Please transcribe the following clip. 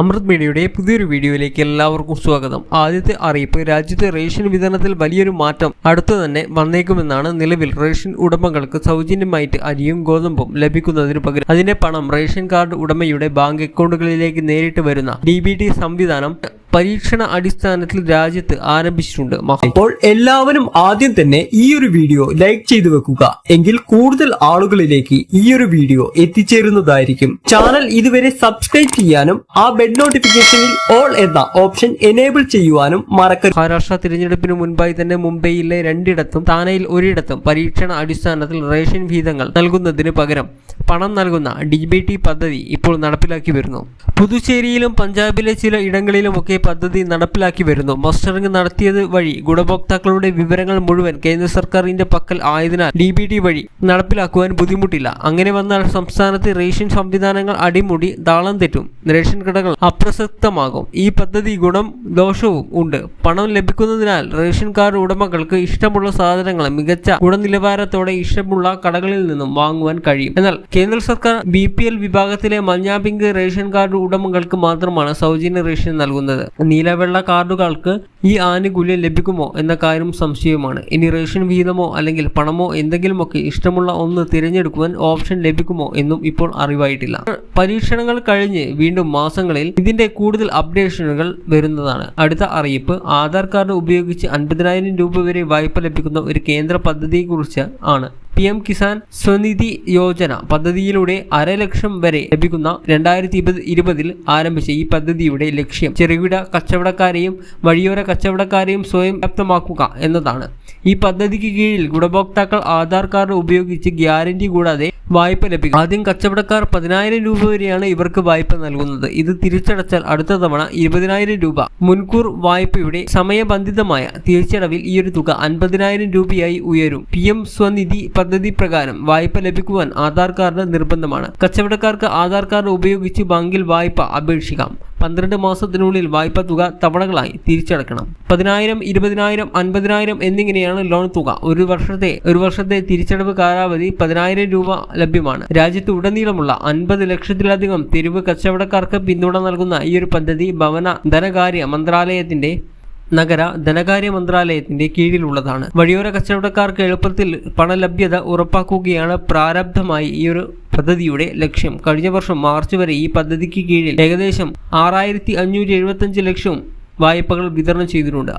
അമൃത് മീഡിയയുടെ പുതിയൊരു വീഡിയോയിലേക്ക് എല്ലാവർക്കും സ്വാഗതം. ആദ്യത്തെ അറിയിപ്പ് രാജ്യത്തെ റേഷൻ വിതരണത്തിൽ വലിയൊരു മാറ്റം അടുത്തു തന്നെ വന്നേക്കുമെന്നാണ് നിലവിൽ റേഷൻ ഉടമകൾക്ക് സൗജന്യമായിട്ട് അരിയും ഗോതമ്പും ലഭിക്കുന്നതിന് പകരം. അതിന്റെ പണം റേഷൻ കാർഡ് ഉടമയുടെ ബാങ്ക് അക്കൗണ്ടുകളിലേക്ക് നേരിട്ട് വരുന്ന ഡി സംവിധാനം പരീക്ഷണ അടിസ്ഥാനത്തിൽ രാജ്യത്ത് ആരംഭിച്ചിട്ടുണ്ട് അപ്പോൾ എല്ലാവരും ആദ്യം തന്നെ ഈ ഒരു വീഡിയോ ലൈക്ക് ചെയ്തു വെക്കുക. എങ്കിൽ കൂടുതൽ ആളുകളിലേക്ക് ഈ ഒരു വീഡിയോ എത്തിച്ചേരുന്നതായിരിക്കും. ചാനൽ ഇതുവരെ സബ്സ്ക്രൈബ് ചെയ്യാനും ആ ബെഡ് നോട്ടിഫിക്കേഷനിൽ ഓൾ എന്ന ഓപ്ഷൻ എനേബിൾ ചെയ്യുവാനും മറക്കരുത്. മഹാരാഷ്ട്ര തിരഞ്ഞെടുപ്പിന് മുൻപായി തന്നെ മുംബൈയിലെ രണ്ടിടത്തും താനയിൽ ഒരിടത്തും പരീക്ഷണ അടിസ്ഥാനത്തിൽ റേഷൻ വീതങ്ങൾ നൽകുന്നതിന് പകരം പണം നൽകുന്ന ഡി ബി ടി പദ്ധതി ഇപ്പോൾ നടപ്പിലാക്കി വരുന്നു. പുതുച്ചേരിയിലും പഞ്ചാബിലെ ചില ഇടങ്ങളിലുമൊക്കെ പദ്ധതി നടപ്പിലാക്കി വരുന്നു. മസ്റ്ററിംഗ് നടത്തിയത് വഴി ഗുണഭോക്താക്കളുടെ വിവരങ്ങൾ മുഴുവൻ കേന്ദ്ര സർക്കാരിന്റെ പക്കൽ ആയതിനാൽ ഡി ബി ടി വഴി നടപ്പിലാക്കുവാൻ ബുദ്ധിമുട്ടില്ല. അങ്ങനെ വന്നാൽ സംസ്ഥാനത്തെ റേഷൻ സംവിധാനങ്ങൾ അടിമുടി താളം തെറ്റും. റേഷൻ കടകൾ അപ്രസക്തമാകും. ഈ പദ്ധതി ഗുണം ദോഷവും ഉണ്ട്. പണം ലഭിക്കുന്നതിനാൽ റേഷൻ കാർഡ് ഉടമകൾക്ക് ഇഷ്ടമുള്ള സാധനങ്ങൾ മികച്ച ഗുണനിലവാരത്തോടെ ഇഷ്ടമുള്ള കടകളിൽ നിന്നും വാങ്ങുവാൻ കഴിയും. എന്നാൽ കേന്ദ്ര സർക്കാർ ബി വിഭാഗത്തിലെ മഞ്ഞാപിങ്ക് റേഷൻ കാർഡ് ഉടമകൾക്ക് മാത്രമാണ് സൗജന്യ റേഷൻ നൽകുന്നത്. നീലവെള്ള കാർഡുകൾക്ക് ഈ ആനുകൂല്യം ലഭിക്കുമോ എന്ന കാര്യം സംശയമാണ് ഇനി റേഷൻ വീതമോ അല്ലെങ്കിൽ പണമോ എന്തെങ്കിലുമൊക്കെ ഇഷ്ടമുള്ള ഒന്ന് തിരഞ്ഞെടുക്കുവാൻ ഓപ്ഷൻ ലഭിക്കുമോ എന്നും ഇപ്പോൾ അറിവായിട്ടില്ല. പരീക്ഷണങ്ങൾ കഴിഞ്ഞ് വീണ്ടും മാസങ്ങളിൽ ഇതിന്റെ കൂടുതൽ അപ്ഡേഷനുകൾ വരുന്നതാണ്. അടുത്ത അറിയിപ്പ് ആധാർ കാർഡ് ഉപയോഗിച്ച് അൻപതിനായിരം രൂപ വരെ വായ്പ ലഭിക്കുന്ന ഒരു കേന്ദ്ര പദ്ധതിയെക്കുറിച്ച് ആണ്. പി എം കിസാൻ സ്വനിധി യോജന പദ്ധതിയിലൂടെ അരലക്ഷം വരെ ലഭിക്കുന്ന രണ്ടായിരത്തി ഇരുപത് ഇരുപതിൽ ആരംഭിച്ച ഈ പദ്ധതിയുടെ ലക്ഷ്യം ചെറുകിട കച്ചവടക്കാരെയും വഴിയോര കച്ചവടക്കാരെയും സ്വയം വ്യക്തമാക്കുക എന്നതാണ്. ഈ പദ്ധതിക്ക് കീഴിൽ ഗുണഭോക്താക്കൾ ആധാർ കാർഡ് ഉപയോഗിച്ച് ഗ്യാരണ്ടി കൂടാതെ വായ്പ ലഭിക്കും. ആദ്യം കച്ചവടക്കാർ പതിനായിരം രൂപ വരെയാണ് ഇവർക്ക് വായ്പ നൽകുന്നത്. ഇത് തിരിച്ചടച്ചാൽ അടുത്ത തവണ ഇരുപതിനായിരം രൂപ. മുൻകൂർ വായ്പയുടെ സമയബന്ധിതമായ തിരിച്ചടവിൽ ഈ ഒരു തുക അൻപതിനായിരം രൂപയായി ഉയരും. പി എം സ്വനിധി പദ്ധതി പ്രകാരം വായ്പ ലഭിക്കുവാൻ ആധാർ കാർഡ് നിർബന്ധമാണ്. കച്ചവടക്കാർക്ക് ആധാർ കാർഡ് ഉപയോഗിച്ച് ബാങ്കിൽ വായ്പ അപേക്ഷിക്കാം. പന്ത്രണ്ട് മാസത്തിനുള്ളിൽ വായ്പ തുക തവണകളായി തിരിച്ചടക്കണം. പതിനായിരം ഇരുപതിനായിരം അൻപതിനായിരം എന്നിങ്ങനെയാണ് ലോൺ തുക. ഒരു വർഷത്തെ ഒരു വർഷത്തെ തിരിച്ചടവ് കാലാവധി പതിനായിരം രൂപ ലഭ്യമാണ്. രാജ്യത്ത് ഉടനീളമുള്ള അൻപത് ലക്ഷത്തിലധികം തെരുവ് കച്ചവടക്കാർക്ക് പിന്തുണ നൽകുന്ന ഈ ഒരു പദ്ധതി ഭവന ധനകാര്യ മന്ത്രാലയത്തിന്റെ നഗര ധനകാര്യ മന്ത്രാലയത്തിന്റെ കീഴിലുള്ളതാണ്. വഴിയോര കച്ചവടക്കാർക്ക് എളുപ്പത്തിൽ പണലഭ്യത ഉറപ്പാക്കുകയാണ് പ്രാരബ്ധമായി ഈ ഒരു പദ്ധതിയുടെ ലക്ഷ്യം. കഴിഞ്ഞ വർഷം മാർച്ച് വരെ ഈ പദ്ധതിക്ക് കീഴിൽ ഏകദേശം ആറായിരത്തി അഞ്ഞൂറ്റി എഴുപത്തഞ്ച് ലക്ഷം വായ്പകൾ വിതരണം ചെയ്തിട്ടുണ്ട്.